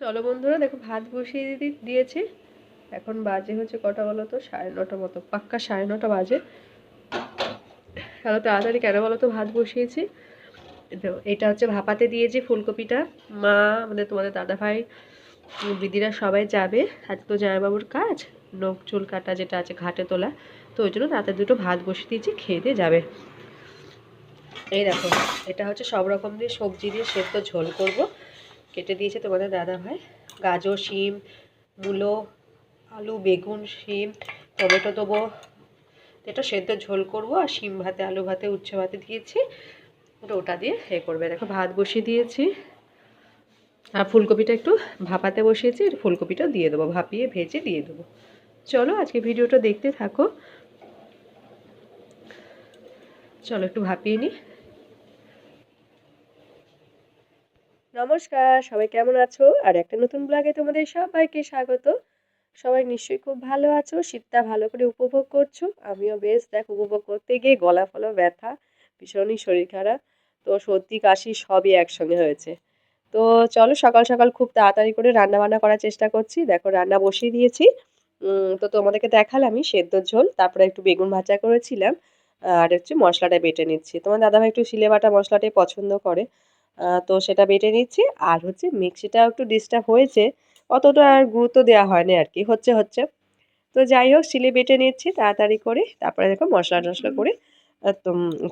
চলো বন্ধুরা, দেখো ভাত বসিয়ে দিয়েছি। এখন বাজে হচ্ছে কটা বলো তো? সাড়ে নটা মতো, পাক্কা সাড়ে নটা বাজে। এত তাড়াতাড়ি কেন বলো তো? ভাত বসিয়েছি। তো এটা হচ্ছে ভাপাতে দিয়েছি ফুলকপিটা। মা আমাদের তোমাদের দাদা ভাই দিদিরা সবাই যাবে। আজ তো জামাইবাবুর কাজ, নখ চুল কাটা যেটা আছে ঘাটে তোলা। তো ওই জন্য তাতে দুটো ভাত বসিয়ে দিয়েছি, খেয়ে দিয়ে যাবে। এই দেখো, এটা হচ্ছে সব রকম দিয়ে সবজি দিয়ে সেদ্ধ ঝোল করব। কেটে দিয়েছে তোমাদের দাদা ভাই গাজর, শিম, মূলো, আলু, বেগুন, শিম, টমেটো দেবো। এটা সেদ্ধ ঝোল করব আর শিম ভাতে, আলু ভাতে, উচ্ছে ভাতে দিয়েছি। ওটা ওটা দিয়ে এ করবে। দেখো, ভাত বসিয়ে দিয়েছি। আর ফুলকপিটা একটু ভাপাতে বসিয়েছি ফুলকপিটা দিয়ে দেবো। ভাপিয়ে, ভেজে দিয়ে দেবো। চলো, আজকে ভিডিওটা দেখতে থাকো। চলো, একটু ভাপিয়ে নিই। নমস্কার, সবাই কেমন আছো? আর একটা নতুন ব্লগে তোমাদের সবাইকে স্বাগত। সবাই নিশ্চয়ই খুব ভালো আছো, শীতটা ভালো করে উপভোগ করছ। আমিও বেশ দেখ, উপভোগ করতে গিয়ে গলা ফলা ব্যথা, ভীষণই শরীর খারাপ। তো সর্দি, কাশি সবই একসঙ্গে হয়েছে। তো চলো সকাল সকাল খুব তাড়াতাড়ি করে রান্না বান্না করার চেষ্টা করছি। দেখো রান্না বসিয়ে দিয়েছি। তো তোমাদেরকে দেখালামই সেদ্ধ ঝোল, তারপরে একটু বেগুন ভাজা করেছিলাম। আর হচ্ছে মশলাটা বেটে নিচ্ছি। তোমার দাদাভাই একটু শিলে বাটা মশলাটাই পছন্দ করে। তো সেটা বেটে নিচ্ছি। আর হচ্ছে মিক্সিটাও একটু ডিস্টার্ব হয়েছে, অতটা আর গুরুত্ব দেওয়া হয়নি আর কি হচ্ছে হচ্ছে। তো যাই হোক শিলে বেটে নিচ্ছি তাড়াতাড়ি করে। তারপরে দেখো মশলা টশলা করে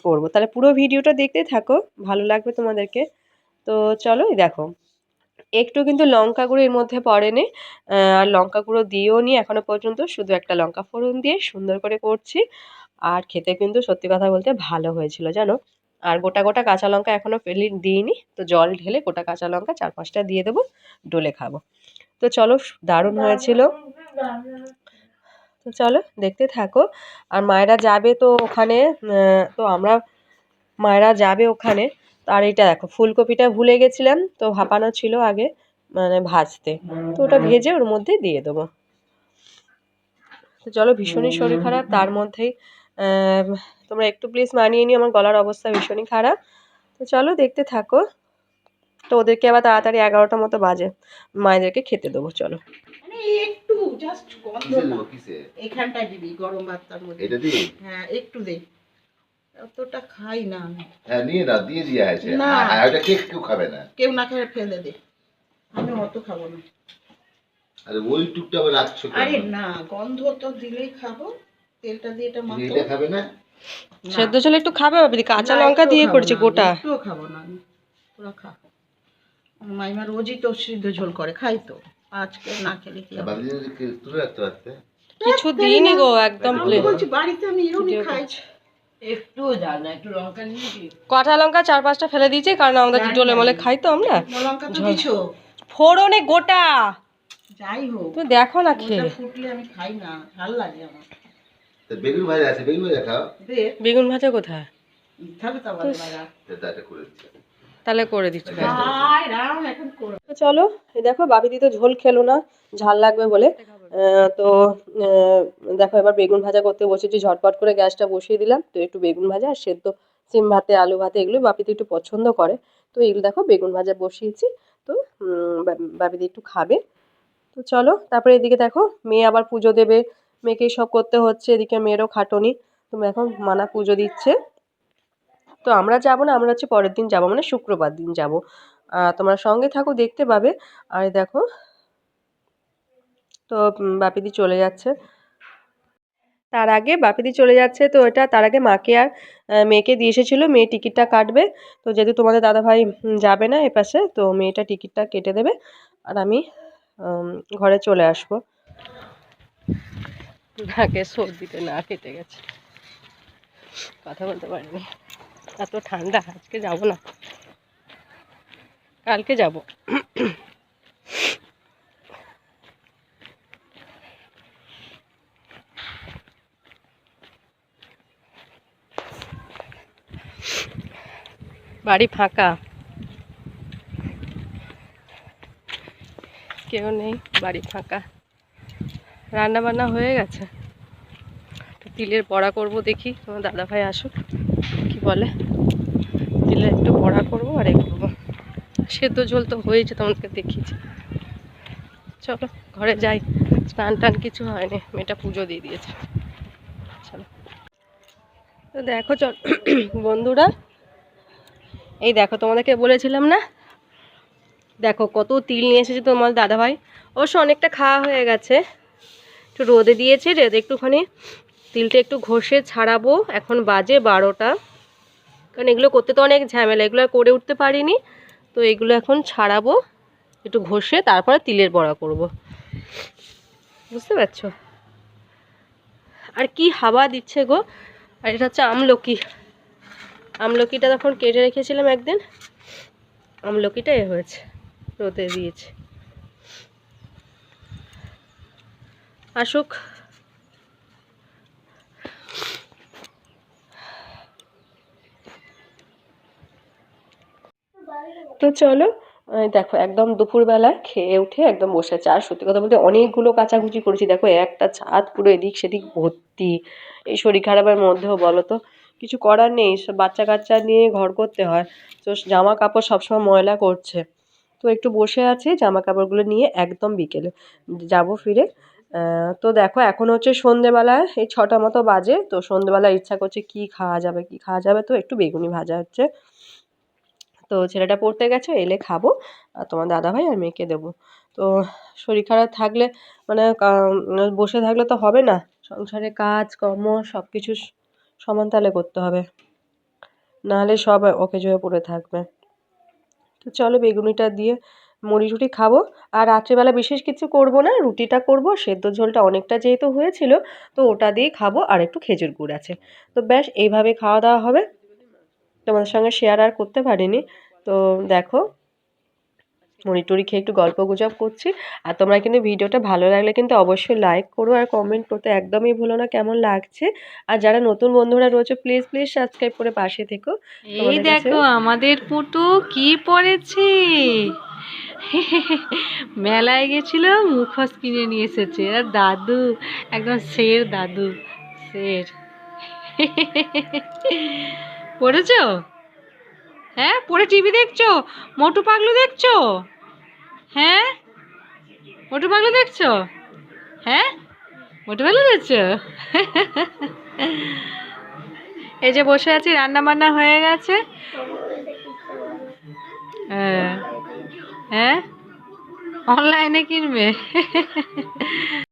করব। তাহলে পুরো ভিডিওটা দেখতে থাকো, ভালো লাগবে তোমাদেরকে। তো চলো দেখো। একটু কিন্তু লঙ্কা গুঁড়ো এর মধ্যে পড়েনি। আর লঙ্কা গুঁড়ো দিয়েও নি এখনও পর্যন্ত। শুধু একটা লঙ্কা ফোড়ন দিয়ে সুন্দর করে করছি। আর খেতে কিন্তু সত্যি কথা বলতে ভালো হয়েছিল, জানো? আর গোটা গোটা কাঁচা লঙ্কা এখনও ফেলি দিইনি তো জল ঢেলে গোটা কাঁচা লঙ্কা চার পাঁচটা দিয়ে দেবো ডলে খাব। তো চলো দারুণ হয়েছিল। তো চলো দেখতে থাকো। আর মায়েরা যাবে তো ওখানে তো আমরা মায়েরা যাবে ওখানে। আর এটা দেখো ফুলকপিটা ভুলে গেছিলাম তো ভাপানো ছিল আগে মানে ভাজতে। তো ওটা ভেজে ওর মধ্যে দিয়ে দেবো। তো চলো ভীষণই শরীর খারাপ তার মধ্যেই তোমরা একটু প্লিজ মানিয়ে নিও আমার গলার অবস্থা ভীষণই খারাপ। তো চলো দেখতে থাকো। তো ওদেরকে আবার তাড়াতাড়ি এগারোটা মতো বাজে। মায়েদেরকে খেতে দেবো চলো। মানে একটু জাস্ট গন্ধ কিসে না দেবো কিসে এখানটায় দিবি গরম ভাতটার মধ্যে। এটা দিয়ে? হ্যাঁ একটু দে। অতটা খাই না আমি। হ্যাঁ নিয়ে দিয়ে দিয়ে আছে না। ওটা কেউ খাবে না। কেউ না খেয়ে ফেলে দে। আমি অত খাব না। আরে ওই টুকটা আবার রাখছো আরে না গন্ধ তো দিলেই খাব। তেলটা দিয়ে এটা এটা খাবে না? না, সেদ্ধ ঝোল একটু খাবে ভাবি কাঁচা লঙ্কা দিয়ে করছি গোটা। একটুও খাব না তোরা খা। মাইমা রোজই তো সিদ্ধ ঝোল করে খাই তো। আজকে না খেলে কি তুলে রাখতে পারতে? কিছু দিইনি গো একদম বলছি বাড়িতে আমি এরকমই খাই একটু একটু লঙ্কা নিয়ে কি লঙ্কা চার পাঁচটা ফেলে দিয়েছি কারণ আমাদের জানি, ডোলে মলে জানি। খাই তো আমরা। লঙ্কা তো দিছো? ফোড়নে গোটা। যাই হোক। তুমি দেখো না খেয়ে। ফুটলে আমি খাই না ভালো লাগে আমার। বেগুন ভাজা আছে বেগুন ভাজা খাও। বেগুন ভাজা কোথায়? বাবা তাহলে করে দিচ্ছি। রাম এখন করো। তো চলো এই দেখো বাবিদি তো ঝোল খেলো না ঝাল লাগবে বলে। তো দেখো এবার বেগুন ভাজা করতে বসেছি ঝটপট করে গ্যাসটা বসিয়ে দিলাম। তো একটু বেগুন ভাজা আর সেদ্ধ সিম ভাতে আলু ভাতে এগুলো বাপিদি একটু পছন্দ করে। তো এগুলো দেখো বেগুন ভাজা বসিয়েছি। তো উম, বা- বাপিদি একটু খাবে। তো চলো তারপরে এদিকে দেখো মেয়ে আবার পুজো দেবে। মেয়েকে সব করতে হচ্ছে, এদিকে মেয়েরও খাটনি। তো এখন মানা পুজো দিচ্ছে। তো আমরা যাব না, আমরা হচ্ছে পরের দিন যাব মানে শুক্রবার দিন যাব। তোমরা সঙ্গে থাকো, দেখতে পাবে। আর দেখো, তো বাপিদি চলে যাচ্ছে। তার আগে বাপিদি চলে যাচ্ছে, তো এটা তার আগে মাকে আর মেয়েকে দিয়ে এসেছিল, মেয়ে টিকিটটা কাটবে। তো যেহেতু তোমাদের দাদাভাই যাবে না এপাশে, তো মেয়েটা টিকিটটা কেটে দেবে। আর আমি ঘরে চলে আসব। নাকে সর্দিতে না কেটে গেছে। কথা বলতে পারিনি। এত ঠান্ডা, আজকে যাব না। কালকে যাব। বাড়ি ফাঁকা। কেউ নেই, বাড়ি ফাঁকা। রান্না বান্না হয়ে গেছে। তিলের বড়া করব দেখি, তোমার দাদা ভাই আসুক, কি বলে? তিলের একটু বড়া করব আর এ করব। সেদ্ধ ঝোল তো হয়েছে, তোমাদেরকে দেখিয়েছি। চলো, ঘরে যাই। স্নান টান কিছু হয়নি, মেয়েটা পুজো দিয়ে দিয়েছে। চলো। তো দেখো, চল, বন্ধুরা। এই দেখো, তোমাদেরকে বলেছিলাম না? দেখো, কত তিল নিয়ে এসেছে তোমার দাদাভাই। অবশ্য অনেকটা খাওয়া হয়ে গেছে। একটু রোদে দিয়েছে রোদে একটুখানি তিলটা একটু ঘষে ছাড়াবো। এখন বাজে বারোটা। কারণ এগুলো করতে তো অনেক ঝামেলা, এগুলো করে উঠতে পারিনি। তো এগুলো এখন ছাড়াবো, একটু ঘষে তারপরে তিলের বড়া করব। বুঝতে পারছ? আর কি হাওয়া দিচ্ছে গো? আর এটা হচ্ছে আমলকি। আমলকিটা তখন কেটে রেখেছিলাম একদিন। আমলকিটা এ হয়েছে, রোদে দিয়েছে। আসুক। তো চলো দেখো, একদম দুপুরবেলা খেয়ে উঠে একদম বসে আছে। আর সত্যি কথা বলতে অনেকগুলো কাচাকুচি করেছি। দেখো, একটা ছাদ পুরো এদিক সেদিক ভর্তি। এই শরীর খারাপের মধ্যেও বলো তো, কিছু করার নেই। সব বাচ্চা কাচ্চা নিয়ে ঘর করতে হয়। তো জামা কাপড় সবসময় ময়লা করছে। তো একটু বসে আছি, জামা কাপড়গুলো নিয়ে একদম বিকেলে যাব ফিরে। তো দেখো, এখন হচ্ছে সন্ধেবেলায় এই ছটা মতো বাজে, তো সন্ধেবেলায় ইচ্ছা করছে কি খাওয়া যাবে, কি খাওয়া যাবে, তো একটু বেগুনি ভাজা হচ্ছে। তো ছেলেটা পড়তে গেছে, এলে খাব, আর তোমার দাদাভাই আর মেয়েকে দেবো। তো শরীর খারাপ থাকলে মানে বসে থাকলে তো হবে না, সংসারে কাজ, কর্ম সব কিছু সমান তালে করতে হবে। নাহলে সব অকেজ হয়ে পড়ে থাকবে। তো চলো বেগুনিটা দিয়ে মুড়ি টুটি খাব। আর রাত্রিবেলা বিশেষ কিছু করব না, রুটিটা করব। সেদ্ধ ঝোলটা অনেকটা যেহেতু হয়েছিল, তো ওটা দিয়ে খাব। আর একটু খেজুর গুড় আছে। তো ব্যাস, এইভাবে খাওয়া দাওয়া হবে। তোমাদের সঙ্গে শেয়ার আর করতে পারিনি। তো দেখো মুড়ি টুড়ি খেয়ে একটু গল্প গুজব করছি। আর তোমরা কিন্তু ভিডিওটা ভালো লাগলে কিন্তু অবশ্যই লাইক করো আর কমেন্ট করতে একদমই ভুলো না কেমন লাগছে। আর যারা নতুন বন্ধুরা রয়েছে প্লিজ প্লিজ সাবস্ক্রাইব করে পাশে থেকো। এই দেখো আমাদের পুটু কি পড়েছে? মেলায় গেছিল মুখোশ কিনে নিয়ে এসেছে। আর দাদু একদম শের দাদু শের পড়েছো? হ্যাঁ পড়ে টিভি দেখছ? মোটু পাগলু দেখছ? হ্যাঁ? মোটু পাগলু দেখছ? হ্যাঁ? মোটু পাগলু দেখছ? এই যে বসে আছি রান্না বান্না হয়ে গেছে। হ্যাঁ। হ্যাঁ? অনলাইনে কিনবে।